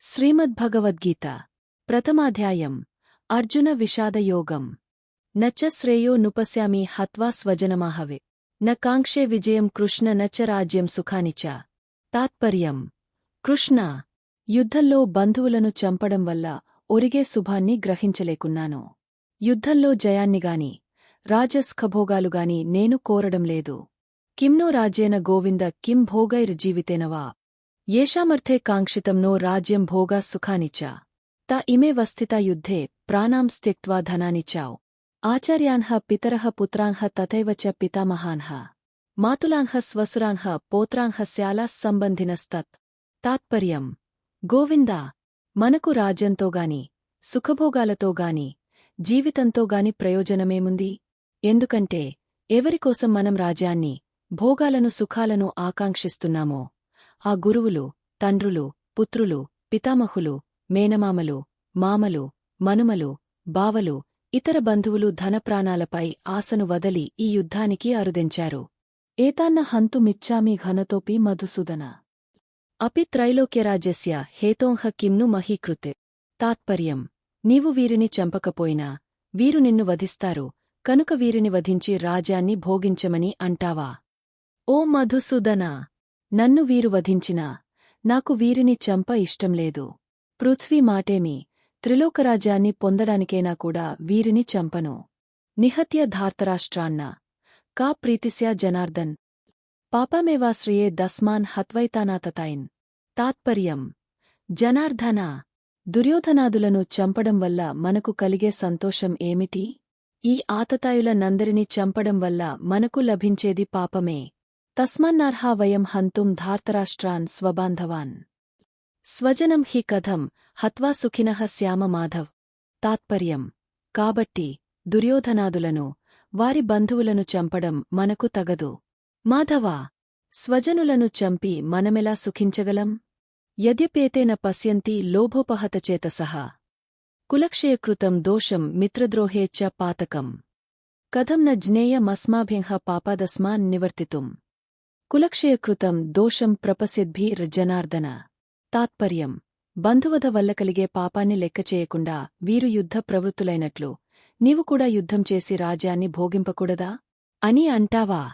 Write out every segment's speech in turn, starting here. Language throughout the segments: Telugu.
శ్రీమద్భగవద్గీత ప్రథమాధ్యాయం అర్జున విషాదయోగం నచ శ్రేయో నుపశ్యామి హత్వా స్వజనమాహవే. న కాంక్షే విజయం కృష్ణ నచ రాజ్యం సుఖానిచ తాత్పర్యం కృష్ణ యుద్ధంలో బంధువులను చంపడం వల్ల ఒరిగే శుభాన్ని గ్రహించలేకున్నాను. యుద్ధంలో జయాన్నిగాని రాజస్ఖభోగాలుగాని నేను కోరడం లేదు. కిమ్నో రాజేన గోవింద కిం భోగైర్ జీవితేనవా येषामर्थे काङ्क्षितं नो राज्यं भोगा सुखानि च त इमे वस्थिता युद्धे प्राणां त्यक्त्वा धनानि च आचार्यान्ः पितरः पुत्रांः तथैव च पितामहान्ः मातुलांः स्वसुरांः पोत्रांः स्यालाः सम्बन्धिनस्तत् తాత్పర్యం గోవిందా మనకు రాజ్యంతోగాని సుఖభోగాలతోగాని జీవితంతోగాని ప్రయోజనమేముంది ఎందుకంటే ఎవరికోసం మనం రాజ్యాన్ని భోగాలను సుఖాలను ఆకాంక్షిస్తున్నామో ఆ గురువులు తండ్రులు పుత్రులు పితామహులు మేనమామలు మామలు మనుమలు బావలు ఇతర బంధువులు ధనప్రాణాలపై ఆశను వదలి ఈ యుద్ధానికి అరుదెంచారు. ఏతాన్న హంతు మిచ్చామి ఘనతోపి మధుసూదన. అపి త్రైలోక్యరాజ్యస్య హేతోంహ కిమ్ను మహీకృతే. తాత్పర్యం. నీవు వీరిని చంపకపోయినా వీరు నిన్ను వధిస్తారు కనుక వీరిని వధించి రాజ్యాన్ని భోగించమని అంటావా? ఓ మధుసూదనా! నన్ను వీరు వధించినా నాకు వీరిని చంప ఇష్టంలేదు పృథ్వీ మాటేమి త్రిలోకరాజ్యాన్ని పొందడానికైనా కూడా వీరిని చంపను. నిహత్య ధార్తరాష్ట్రాన్న కా ప్రీతిస్యా జనార్దన్. పాపమేవాశ్రయే దస్మాన్ హత్వైతానాతతాయిన్. తాత్పర్యం జనార్దన దుర్యోధనాదులను చంపడం వల్ల మనకు కలిగే సంతోషం ఏమిటి? ఈ ఆతతాయుల నందరిని చంపడం వల్ల మనకు లభించేది పాపమే. తస్మన్నార్హా వయం హంతుం ధార్తరాష్ట్రాన్ స్వబాంధవాన్. స్వజనం హి కథం హత్వా సుఖినః శ్యామ మాధవ్. తాత్పర్యం కాబట్టి దుర్యోధనాదులను వారి బంధువులను చంపడం మనకు తగదు. మాధవా స్వజనులను చంపి మనమెలా సుఖించగలం? యద్యపేతేన పశ్యంతి లోభోపహతచేతసః కులక్షయకృతం దోషం మిత్రద్రోహే చ పాతకం. కథం న జ్ఞేయమస్మాభ్యంహ పాపాదస్మాన్ నివర్తితుం. కులక్షయకృతం దోషం ప్రపసిద్భి జనార్దన. తాత్పర్యం. బంధువధ వల్ల కలిగే పాపాన్ని లెక్కచేయకుండా వీరు యుద్ధ ప్రవృత్తులైనట్లు. నీవు కూడా యుద్ధం చేసి రాజ్యాన్ని భోగింపకూడదా? అని అంటావా?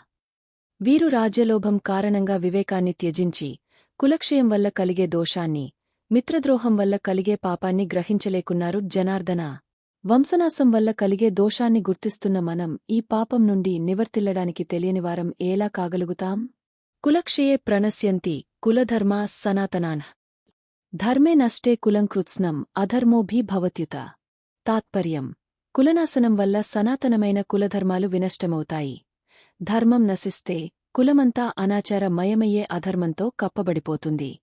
వీరు రాజ్యలోభం కారణంగా వివేకాన్ని త్యజించి కులక్షయం వల్ల కలిగే దోషాన్ని మిత్రద్రోహం వల్ల కలిగే పాపాన్ని గ్రహించలేకున్నారు జనార్దన. వంశనాశం వల్ల కలిగే దోషాన్ని గుర్తిస్తున్న మనం ఈ పాపం నుండి నివర్తిల్లడానికి తెలియనివారం ఎలా కాగలుగుతాం? కులక్షయే ప్రణశ్యంతి కులధర్మా సనాతనాన్ ధర్మే నష్టే కులంకృత్స్నం అధర్మోభీ భవత్యుత. తాత్పర్యం. కులనాశనం వల్ల సనాతనమైన కులధర్మాలు వినష్టమవుతాయి. ధర్మం నశిస్తే కులమంతా అనాచార మయమయ్యే అధర్మంతో కప్పబడిపోతుంది.